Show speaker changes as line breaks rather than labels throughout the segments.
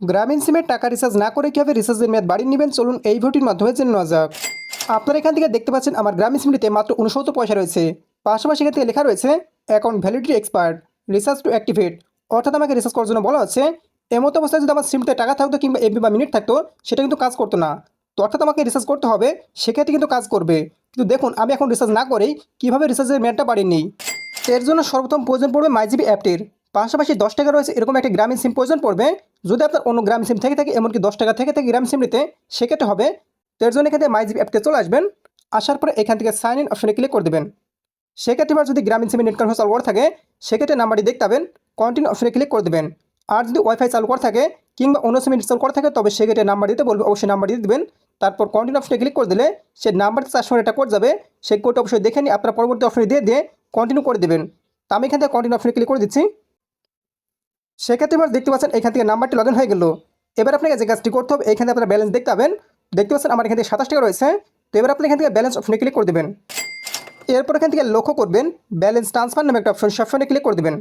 গ্রামীণ সিমের টাকা রিচার্জ না করে কীভাবে রিচার্জের মেয়াদ বাড়িয়ে নেবেন? চলুন এই ভিডিওর মাধ্যমে জেনে নেওয়া যাক। আপনারা এখান থেকে দেখতে পাচ্ছেন, আমার গ্রামীণ সিমটিতে মাত্র উনসত্তর পয়সা রয়েছে। পাশাপাশি এখান থেকে লেখা রয়েছে account validity expired recharge to activate অর্থাৎ আমাকে রিচার্জ করার জন্য বলা হচ্ছে, এমতো অবস্থায় যদি আমার সিমতে টাকা থাকতো কিংবা এমবি বা মিনিট থাকতো, সেটা কিন্তু কাজ করতো না। তো অর্থাৎ আমাকে রিচার্জ করতে হবে, সেক্ষেত্রে কিন্তু কাজ করবে। কিন্তু দেখুন, আমি এখন রিচার্জ না করেই কীভাবে রিচার্জের মেয়াদটা বাড়িয়ে নিই। এর জন্য সর্বপ্রথম প্রয়োজন পড়বে মাইজিবি অ্যাপটির পাশাপাশি দশ টাকা রয়েছে এরকম একটি গ্রামীণ সিম প্রয়োজন পড়বে। যদি আপনার অন্য গ্রামীণ সিম থেকে থাকে, এমনকি দশ টাকা থেকে থাকে গ্রামীণ সিম নিতে, সেক্ষেত্রে হবে। তো এর জন্য এখান থেকে মাইজিবি অ্যাপতে চলে আসবেন। আসার পরে এখান থেকে সাইন ইন অপশনে ক্লিক করে দেবেন। সেক্ষেত্রে এবার যদি গ্রামীণ সিমে নেট কানেকশন চালু করা থাকে, সেক্ষেত্রে নাম্বারটি দেখতে পাবেন কন্টিনিউ অপশনে ক্লিক করে দেবেন। আর যদি ওয়াইফাই চালু করা থাকে, কিংবা অন্য সিমে ইনস্টল করা থাকে, তবে সেক্ষেত্রে নাম্বার দিতে বলবে, অবশ্যই নাম্বার দিয়ে দেবেন। তারপর কন্টিনিউ অপশনে ক্লিক করে দিলে, সে নাম্বারটি চার সঙ্গে একটা কোড যাবে, সেই কোড অবশ্যই দেখে নিয়ে আপনার পরবর্তী অপশনে দিয়ে দিয়ে কন্টিনিউ করে দেবেন। তো আমি এখান থেকে কন্টিনিউ অপশনে ক্লিক করে দিচ্ছি। সেক্ষেত্রে এবার দেখতে পাচ্ছেন এখান থেকে নাম্বারটি লগ হয়ে গেল। এবার আপনাকে যে কাজটি করতে হবে, এখানে আপনার ব্যালেন্স দেখতে পাবেন। দেখতে পাচ্ছেন আমার এখান থেকে সাতাশ টাকা রয়েছে। তো এবার আপনি এখান থেকে ব্যালেন্স অপশনে ক্লিক করে দেবেন। এরপর এখান থেকে লক্ষ্য করবেন ব্যালেন্স ট্রান্সফার নামে একটা অপশন সবসময় ক্লিক করে দেবেন।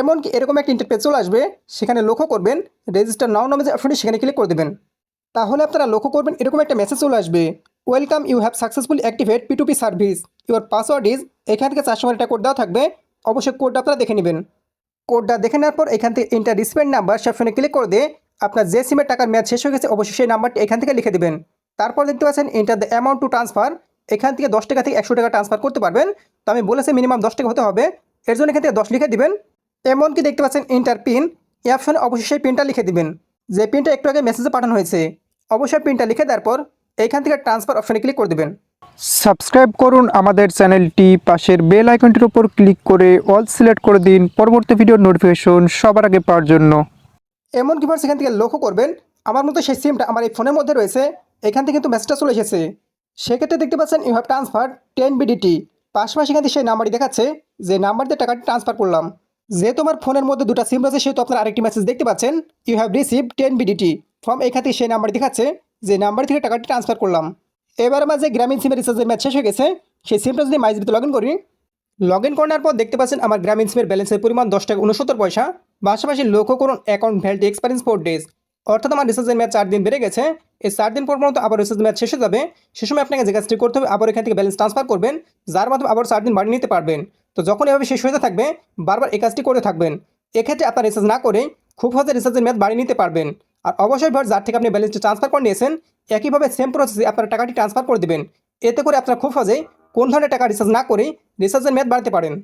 এমনকি এরকম একটা ইন্টারপেজ চলে আসবে, সেখানে লক্ষ্য করবেন রেজিস্টার নাও নামে যে অপশনটি সেখানে ক্লিক করে দেবেন। তাহলে আপনারা লক্ষ্য করবেন, এরকম একটা মেসেজ চলে আসবে। Welcome you have successfully activate P to P service your password is এখান থেকে চারশো একটা কোড দেওয়া থাকবে। অবশ্যই কোডটা আপনারা দেখে নেবেন। কোডটা দেখে নেওয়ার পর এখান থেকে ইন্টার রিসপেন্ড নাম্বার সবসময় ক্লিক করে দিয়ে আপনার যে সিমের টাকার মেয়াদ শেষ হয়ে গেছে, অবশ্যই সেই নাম্বারটি এখান থেকে লিখে দেবেন। তারপর দেখতে পাচ্ছেন enter the amount to transfer এখান থেকে দশ টাকা থেকে একশো টাকা ট্রান্সফার করতে পারবেন। তো আমি বলেছি মিনিমাম দশ টাকা হতে হবে। এর জন্য এখান থেকে দশ লিখে দিবেন। এমনকি দেখতে পাচ্ছেন ইন্টার পিন এই অপশনে অবশ্যই সেই পিনটা লিখে দেবেন। যে পিনটা একটু আগে মেসেজে পাঠানো হয়েছে। অবশ্যই পিনটা লিখে দেওয়ার পর এইখান থেকে ট্রান্সফার অপশনে ক্লিক করে দেবেন।
সাবস্ক্রাইব করুন আমাদের চ্যানেলটি, পাশের বেল আইকনটির উপর ক্লিক করে অল সিলেক্ট করে দিন পরবর্তী ভিডিওর নোটিফিকেশন সবার আগে পাওয়ার জন্য।
এমন কীভাবে সেখান থেকে লক্ষ্য করবেন? আমার মতো সেই সিমটা আমার এই ফোনের মধ্যে রয়েছে। এখান থেকে কিন্তু মেসেজটা চলে এসেছে। সেক্ষেত্রে দেখতে পাচ্ছেন you have transfer ten BDT পাশাপাশি এখান থেকে সেই নাম্বারটি দেখাচ্ছে যে নাম্বার দিয়ে টাকাটি ট্রান্সফার করলাম। যেহেতু আমার ফোনের মধ্যে দুটো সিম রয়েছে, সেহেতু আপনার আরেকটি মেসেজ দেখতে পাচ্ছেন। You have receive ten BDT from এখান থেকে সেই নাম্বার দেখাচ্ছে যে নাম্বার থেকে টাকাটি ট্রান্সফার করলাম। এবার আমার যে গ্রামীণ সিমের রিচার্জের ম্যাচ শেষ হয়ে গেছে। সেই সিমটা যদি মাইজবিতে লগ ইন করি লগ ইন করার পর দেখতে পাচ্ছেন আমার গ্রামীণ সিমের ব্যালেন্সের পরিমাণ দশ টাকা উনসত্তর পয়সা। পাশাপাশি লক্ষ্য করুন account validity experience four days অর্থাৎ আমার রিচার্জের ম্যাচ চার দিন বেড়ে গেছে। এই চার দিন পর পর্যন্ত আবার রিচার্জ ম্যাচ শেষ হয়ে যাবে। সে সময় আপনাকে যে কাজটি করতে হবে, আবার এখান থেকে ব্যালেন্স ট্রান্সফার করবেন, যার মাধ্যমে আবার চার দিন বাড়িয়ে নিতে পারবেন। তো যখন এভাবে শেষ হয়ে থাকবে, বারবার এই কাজটি করতে থাকবেন। এক্ষেত্রে আপনার রিচার্জ না করে খুব সহজে রিচার্জের মেয়াদ বাড়িয়ে নিতে পারবেন। আর অবশ্যই ভার যার থেকে আপনি ব্যালেন্সটি ট্রান্সফার করে নিয়েছেন, একইভাবে সেম প্রসেসে আপনার টাকাটি ট্রান্সফার করে দেবেন। এতে করে আপনারা খুব সহজেই কোন ধরনের টাকা রিচার্জ না করেই রিচার্জের মেয়াদ বাড়তে পারেন।